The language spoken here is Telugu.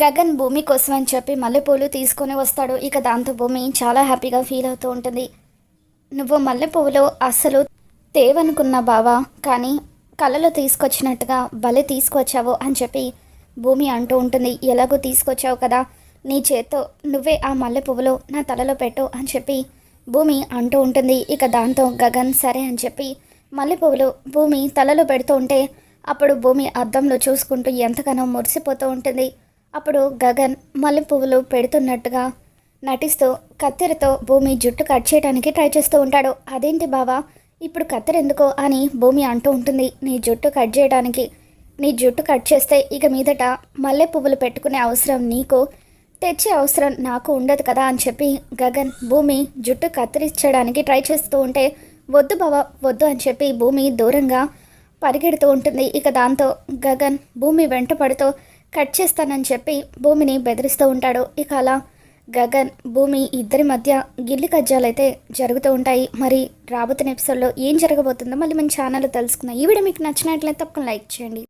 గగన్ భూమి కోసం అని చెప్పి మల్లెపూలు తీసుకొని వస్తాడు. ఇక దాంతో భూమి చాలా హ్యాపీగా ఫీల్ అవుతూ ఉంటుంది. నువ్వు మల్లెపువ్వులు అసలు తేవనుకున్నా బావా. కానీ కళలో తీసుకొచ్చినట్టుగా భలే తీసుకొచ్చావు అని చెప్పి భూమి అంటూ ఉంటుంది. ఎలాగో తీసుకొచ్చావు కదా. నీ చేత్తో నువ్వే ఆ మల్లె పువ్వులు నా తలలో పెట్టు అని చెప్పి భూమి అంటూ ఉంటుంది. ఇక దాంతో గగన్ సరే అని చెప్పి మల్లె పువ్వులు భూమి తలలో పెడుతూ ఉంటే అప్పుడు భూమి అద్దంలో చూసుకుంటూ ఎంతగానో మురిసిపోతూ ఉంటుంది. అప్పుడు గగన్ మల్లె పువ్వులు పెడుతున్నట్టుగా నటిస్తూ కత్తెరతో భూమి జుట్టు కట్ చేయడానికి ట్రై చేస్తూ ఉంటాడు. అదేంటి బావా? ఇప్పుడు కత్తెర ఎందుకో? అని భూమి అంటూ ఉంటుంది. నీ జుట్టు కట్ చేయడానికి నీ జుట్టు కట్ చేస్తే ఇక మీదట మల్లె పువ్వులు పెట్టుకునే అవసరం నీకు తెచ్చే అవసరం నాకు ఉండదు కదా అని చెప్పి గగన్ భూమి జుట్టు కత్తిరించడానికి ట్రై చేస్తూ ఉంటే వద్దు బావా వద్దు అని చెప్పి భూమి దూరంగా పరిగెడుతూ ఉంటుంది. ఇక దాంతో గగన్ భూమి వెంట పడుతూ కట్ చేస్తానని చెప్పి భూమిని బెదిరిస్తూ ఉంటాడు. ఇక అలా గగన్ భూమి ఇద్దరి మధ్య గిల్లి కజ్జాలైతే జరుగుతూ ఉంటాయి. మరి రాబోతున్న ఎపిసోడ్లో ఏం జరగబోతుందో మళ్ళీ మన ఛానల్లో తెలుసుకుందాం. ఈ వీడియో మీకు నచ్చినట్లయితే తప్పకుండా లైక్ చేయండి.